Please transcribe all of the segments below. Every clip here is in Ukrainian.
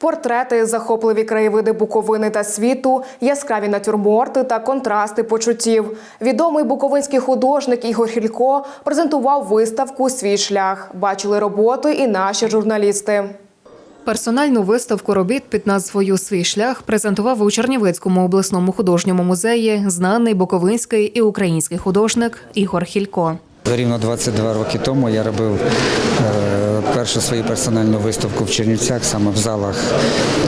Портрети, захопливі краєвиди Буковини та світу, яскраві натюрморти та контрасти почуттів. Відомий буковинський художник Ігор Хілько презентував виставку Свій шлях. Бачили роботи і наші журналісти. Персональну виставку робіт під назвою Свій шлях презентував у Чернівецькому обласному художньому музеї знаний буковинський і український художник Ігор Хілько. Рівно 22 роки тому я робив е, першу свою персональну виставку в Чернівцях, саме в залах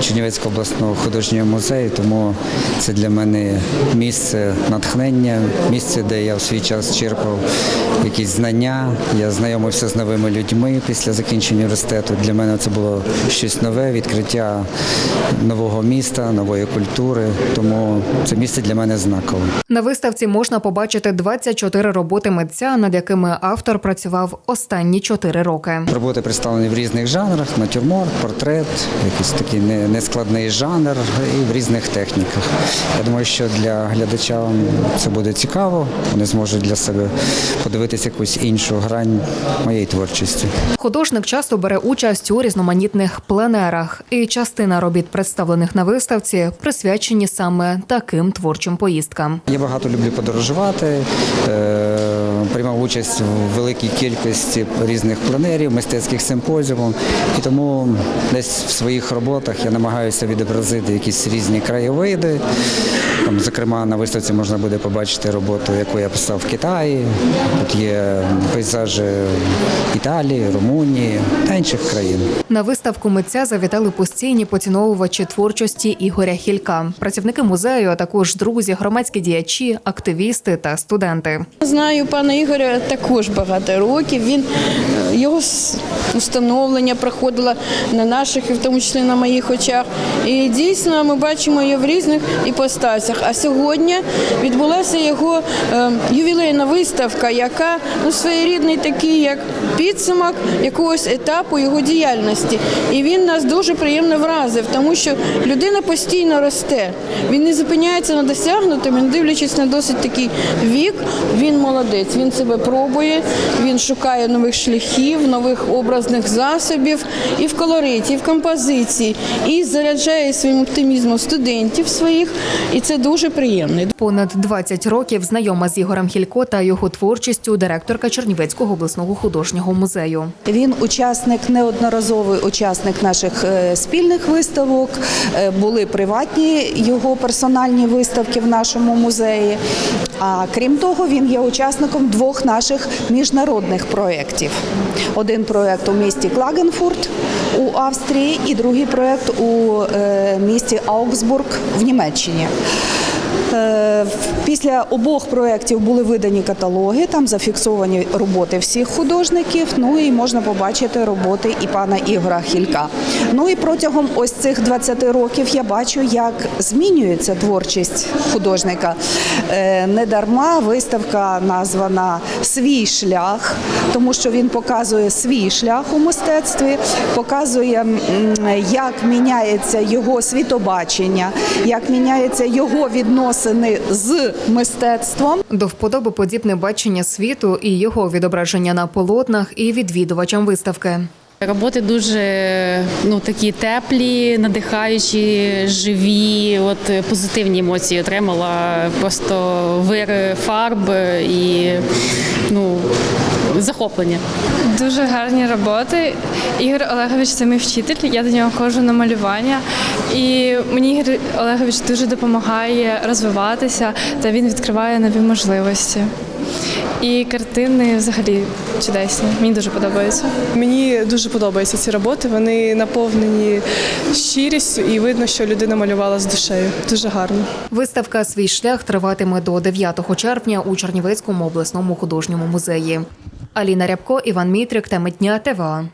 Чернівецького обласного художнього музею. Тому це для мене місце натхнення, місце, де я в свій час черпав якісь знання. Я знайомився з новими людьми після закінчення університету. Для мене це було щось нове, відкриття нового міста, нової культури. Тому це місце для мене знакове. На виставці можна побачити 24 роботи митця, над якими автор працював останні 4 роки. Роботи представлені в різних жанрах: натюрморт, портрет, якийсь такий нескладний жанр і в різних техніках. Я думаю, що для глядача це буде цікаво. Вони зможуть для себе подивитися якусь іншу грань моєї творчості. Художник часто бере участь у різноманітних пленерах, і частина робіт, представлених на виставці, присвячені саме таким творчим поїздкам. Я багато люблю подорожувати, е, приймав участь в великій кількості різних пленерів, мистецьких симпозіумів. І тому десь в своїх роботах я намагаюся відобразити якісь різні краєвиди. Там, зокрема, на виставці можна буде побачити роботу, яку я писав в Китаї. Тут є пейзажі Італії, Румунії та інших країн. На виставку митця завітали постійні поціновувачі творчості Ігоря Хілька, працівники музею, а також друзі, громадські діячі, активісти та студенти. Знаю пана Ігоря також багато років. Він е, його установлення проходило на наших, і в тому числі на моїх очах. І дійсно ми бачимо його в різних іпостасях. А сьогодні відбулася його е, ювілейна виставка, яка ну, своєрідний такий, як підсумок якогось етапу його діяльності. І він нас дуже приємно вразив, тому що людина постійно росте. Він не зупиняється на досягнутому, не дивлячись на досить такий вік. Він молодець. Він себе пробує, він шукає нових шляхів, нових образних засобів і в колориті, і в композиції, і заряджає своїм оптимізмом студентів своїх. І це дуже приємно. Понад 20 років знайома з Ігорем Хілько та його творчістю директорка Чернівецького обласного художнього музею. Він учасник, неодноразовий учасник наших е, спільних виставок. Е, Були приватні його персональні виставки в нашому музеї. А крім того, він є учасником двох наших міжнародних проєктів. Один проєкт у місті Клагенфурт у Австрії, і другий проєкт у е, місті Аугсбург в Німеччині. Е, Після обох проєктів були видані каталоги, там зафіксовані роботи всіх художників. Ну і можна побачити роботи і пана Ігора Хілька. Ну і протягом ось цих 20 років я бачу, як змінюється творчість художника. Е, Недарма виставка названа Свій шлях, тому що він показує свій шлях у мистецтві, показує, як міняється його світобачення, як міняється його відносини з мистецтвом. До вподоби подібне бачення світу і його відображення на полотнах і відвідувачам виставки. Роботи дуже ну такі теплі, надихаючі, живі. От е, позитивні емоції отримала. Просто вир фарб і ну захоплення. Дуже гарні роботи. Ігор Олегович це мій вчитель. Я до нього ходжу на малювання. І мені Ігор Олегович дуже допомагає розвиватися та він відкриває нові можливості. І картини взагалі чудесні. Мені дуже подобаються. Мені дуже подобаються ці роботи. Вони наповнені щирістю, і видно, що людина малювала з душею. Дуже гарно. Виставка Свій шлях триватиме до 9 червня у Чернівецькому обласному художньому музеї. Аліна Рябко, Іван Мітрик, теми дня ТВА.